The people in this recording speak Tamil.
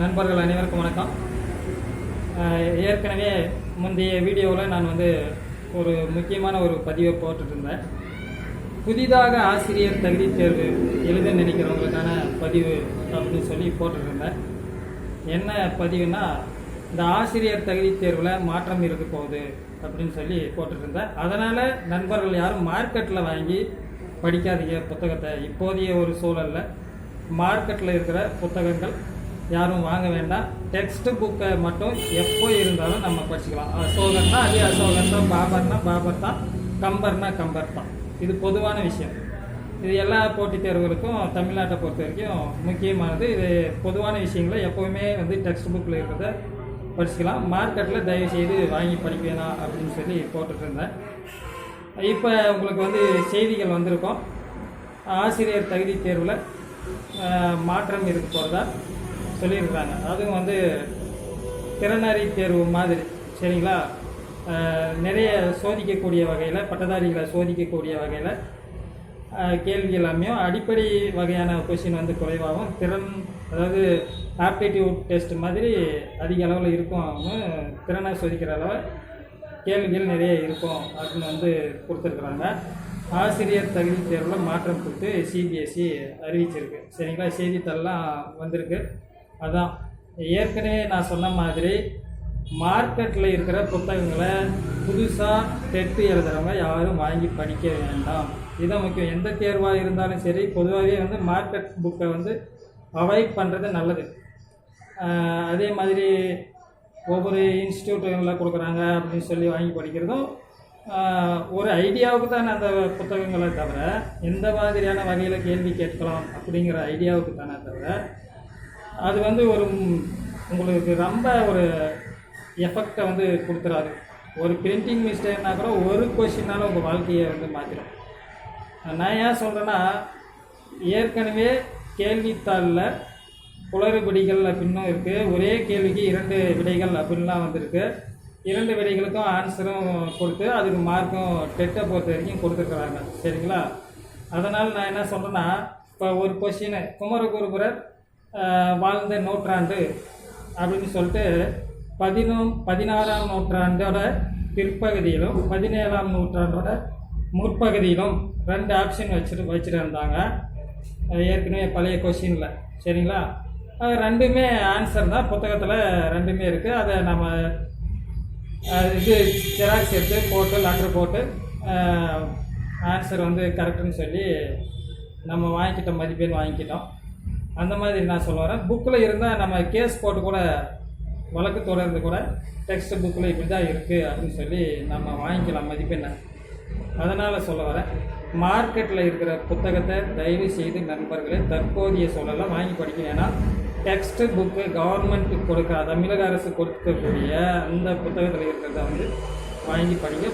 நண்பர்கள் அனைவருக்கும் வணக்கம். ஏற்கனவே முந்தைய வீடியோவில் நான் வந்து ஒரு முக்கியமான ஒரு பதிவை போட்டுட்ருந்தேன் புதிதாக ஆசிரியர் தகுதி தேர்வு எழுத நினைக்கிறவங்களுக்கான பதிவு அப்படின்னு சொல்லி போட்டுட்ருந்தேன் என்ன பதிவுனா இந்த ஆசிரியர் தகுதி தேர்வில் மாற்றம் இருக்க போகுது அப்படின்னு சொல்லி போட்டுட்ருந்தேன் அதனால் நண்பர்கள் யாரும் மார்க்கெட்டில் வாங்கி படிக்காதீங்க புத்தகத்தை. இப்போதைய ஒரு சூழலில் மார்க்கெட்டில் இருக்கிற புத்தகங்கள் யாரும் வாங்க வேண்டாம். டெக்ஸ்ட் புக்கை மட்டும் எப்போ இருந்தாலும் நம்ம படிச்சுக்கலாம். அசோகன்னா அதே அசோகன் தான் பாபர்னா பாபர் தான் கம்பர்னா கம்பர் தான் இது பொதுவான விஷயம். இது எல்லா போட்டித் தேர்வுகளுக்கும் தமிழ்நாட்டை பொறுத்த வரைக்கும் முக்கியமானது. இது பொதுவான விஷயங்களை எப்போவுமே வந்து டெக்ஸ்ட் புக்கில் இருக்கிறத படிச்சுக்கலாம். மார்க்கெட்டில் தயவு செய்து வாங்கி படிக்க வேணாம் அப்படின்னு சொல்லி போட்டுட்ருந்தேன். இப்போ உங்களுக்கு வந்து செய்திகள் வந்திருக்கோம். ஆசிரியர் தகுதி தேர்வில் மாற்றம் இருக்க போகிறதா சொல்லியிருக்காங்க. அதுவும் வந்து திறனறி தேர்வு மாதிரி சரிங்களா? நிறைய சோதிக்கக்கூடிய வகையில் பட்டதாரிகளை சோதிக்கக்கூடிய வகையில் கேள்வி எல்லாமே அடிப்படை வகையான கொஷின் வந்து குறைவாகவும் திறன் அதாவது ஆப்டிடியூட் டெஸ்ட் மாதிரி அதிக அளவில் இருக்கும் திறனை சோதிக்கிற அளவு கேள்விகள் நிறைய இருக்கும் அப்படின்னு வந்து கொடுத்துருக்குறாங்க. ஆசிரியர் தகுதி தேர்வில் மாற்றம் கொடுத்து சிபிஎஸ்சி அறிவிச்சிருக்கு. சரிங்களா? செய்தித்தாள்லாம் வந்திருக்கு. அதான். ஏற்கனவே நான் சொன்ன மாதிரி மார்க்கெட்டில் இருக்கிற புத்தகங்களை புதுசாக டெட்டு எழுதுகிறவங்க யாரும் வாங்கி படிக்க வேண்டாம். இதான் முக்கியம். எந்த தேர்வாக இருந்தாலும் சரி பொதுவாகவே வந்து மார்க்கெட் புக்கை வந்து அவாய்ட் பண்ணுறது நல்லது. அதே மாதிரி ஒவ்வொரு இன்ஸ்டியூட்டுகளில் கொடுக்குறாங்க அப்படின்னு சொல்லி வாங்கி படிக்கிறதும் ஒரு ஐடியாவுக்கு தானே அந்த புத்தகங்களை தவிர எந்த மாதிரியான வகையில் கேள்வி கேட்கலாம் அப்படிங்கிற ஐடியாவுக்கு தானே தவிர அது வந்து ஒரு உங்களுக்கு ரொம்ப ஒரு எஃபெக்டை வந்து கொடுத்துறாது. ஒரு பிரிண்டிங் மிஸ்டேக்னா கூட ஒரு கொஷினால உங்கள் வாழ்க்கையை வந்து மாற்றிடும் நான் ஏன் சொல்கிறேன்னா ஏற்கனவே கேள்வித்தாளில் குளறுபடிகள் அப்படின்னும் இருக்குது ஒரே கேள்விக்கு இரண்டு விடைகள் அப்படின்லாம் வந்திருக்கு. இரண்டு விடைகளுக்கும் ஆன்சரும் கொடுத்து அதுக்கு மார்க்கும் டெட்டை பொறுத்த வரைக்கும் கொடுத்துருக்குறாங்க. சரிங்களா? அதனால் நான் என்ன சொல்கிறேன்னா இப்போ ஒரு கொஷினு குமரகுருபுரர் வாழ்ந்த நூற்றாண்டு அப்படின்னு சொல்லிட்டு பதினோ பதினாறாம் நூற்றாண்டோட பிற்பகுதியிலும் பதினேழாம் நூற்றாண்டோட முற்பகுதியிலும் ரெண்டு ஆப்ஷன் வச்சுட்டு வச்சுட்டு இருந்தாங்க ஏற்கனவே பழைய கொஷினில் சரிங்களா? அது ரெண்டுமே ஆன்சர் தான். புத்தகத்தில் ரெண்டுமே இருக்குது அதை நம்ம இது ஜெராக்ஸ் எடுத்து போட்டு லெட்டர் போட்டு ஆன்சர் வந்து கரெக்டுன்னு சொல்லி நம்ம வாங்கிக்கிட்டோம் மதிப்பெண் வாங்கிக்கிட்டோம். அந்த மாதிரி நான் சொல்ல வரேன். புக்கில் இருந்தால் நம்ம கேஸ் போட்டு கூட வழக்கு தொடர்ந்து கூட டெக்ஸ்ட் புக்கில் இப்படி தான் இருக்குது அப்படின்னு சொல்லி நம்ம வாங்கிக்கலாம். மதிப்பெண்ணை அதனால் சொல்ல வரேன். மார்க்கெட்டில் இருக்கிற புத்தகத்தை தயவு செய்து நண்பர்களே தற்போதைய சூழலில் வாங்கி படிக்கணும். ஏன்னா டெக்ஸ்ட் புக்கு கவர்மெண்ட்டுக்கு கொடுக்க தமிழக அரசு கொடுக்கக்கூடிய அந்த புத்தகத்தில் இருக்கிறத வந்து வாங்கி படிக்க